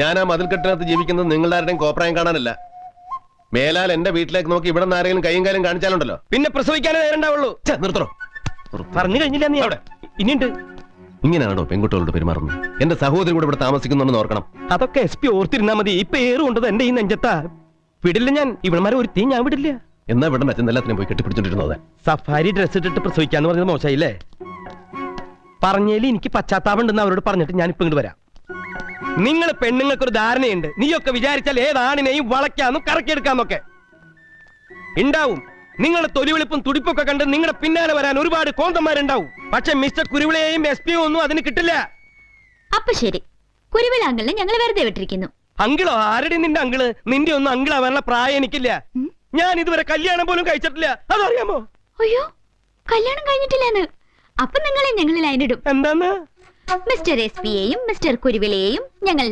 ഞാൻ ആ മതിൽക്കെട്ടിനകത്ത് ജീവിക്കുന്നത് നിങ്ങളുടെ ആരുടെയും കോപ്രായം കാണാനല്ല. മേലാൽ എന്റെ വീട്ടിലേക്ക് നോക്കി ഇവിടെ നിന്ന് ആരെങ്കിലും കൈയും കാലും കാണിച്ചാലുണ്ടല്ലോ. പിന്നെ പ്രസവിക്കാനേ നിർത്തണോ? പറഞ്ഞു കഴിഞ്ഞില്ല നീ അവിടെ. ഇനിയുണ്ട്. ഇങ്ങനെയാണോ പെൺകുട്ടികളോട് പെരുമാറുന്നത്? എന്റെ സഹോദരി കൂടെ ഇവിടെ താമസിക്കുന്നുണ്ടെന്ന് ഓർക്കണം. അതൊക്കെ എസ് പി ഓർത്തിരുന്നാ മതി. ഇപ്പൊ ഏറ് കൊണ്ടത് എന്റെ ഈ നെഞ്ചത്താ. വിടില്ല ഞാൻ. ഇവിടെമാരെ ഒരു തീ ഞാൻ വിടില്ല. എന്നാ ഇവിടെ അച്ഛൻ എല്ലാത്തിനും പോയി കെട്ടിപ്പിടിച്ചോണ്ടിരുന്നത് സഫാരി ഡ്രസ് ഇട്ടിട്ട് പ്രസവിക്കാന്ന് പറഞ്ഞത് മോശമായില്ലേ? പറഞ്ഞേലി എനിക്ക് പശ്ചാത്താപം ഉണ്ടെന്ന് അവരോട് പറഞ്ഞിട്ട് ഞാൻ ഇപ്പൊ ഇങ്ങോട്ട് വരാം. നിങ്ങൾ പെണ്ണുങ്ങൾക്കൊരു ധാരണയുണ്ട്. നീയൊക്കെ വിചാരിച്ചാൽ ഏതാണിനെയും വളയ്ക്കാന്നും കറക്കിയെടുക്കാന്നൊക്കെ. ഉണ്ടാവും നിങ്ങൾ തൊലിവെളുപ്പും തുടിപ്പൊക്കെ കണ്ട് നിങ്ങളുടെ പിന്നാലെ വരാൻ ഒരുപാട് കോന്തന്മാരുണ്ടാവും. പക്ഷെ മിസ്റ്റർ കുരുവിളയെയും എസ് പി ഒന്നും അതിന് കിട്ടില്ല. അപ്പൊ ശരി. കുരുവിളാങ്കലിനെ ഞങ്ങൾ വെറുതെ വിട്ടിരിക്കുന്നു. അങ്കിളോ ആരുടെ നിന്റെ അങ്കിൾ? നിന്റെ ഒന്നും അങ്കിളാവാനുള്ള പ്രായം എനിക്കില്ല. ഞാൻ ഇതുവരെ കല്യാണം പോലും കഴിച്ചിട്ടില്ല. അതറിയാമോ? അയ്യോ കല്യാണം കഴിഞ്ഞിട്ടില്ലെന്ന്. അപ്പൊ നിങ്ങളെ ഞങ്ങളിൽ അതിനിടും എന്താന്ന്? മിസ്റ്റർ എസ് പിയെയും മിസ്റ്റർ കുരുവിളയെയും ഞങ്ങൾ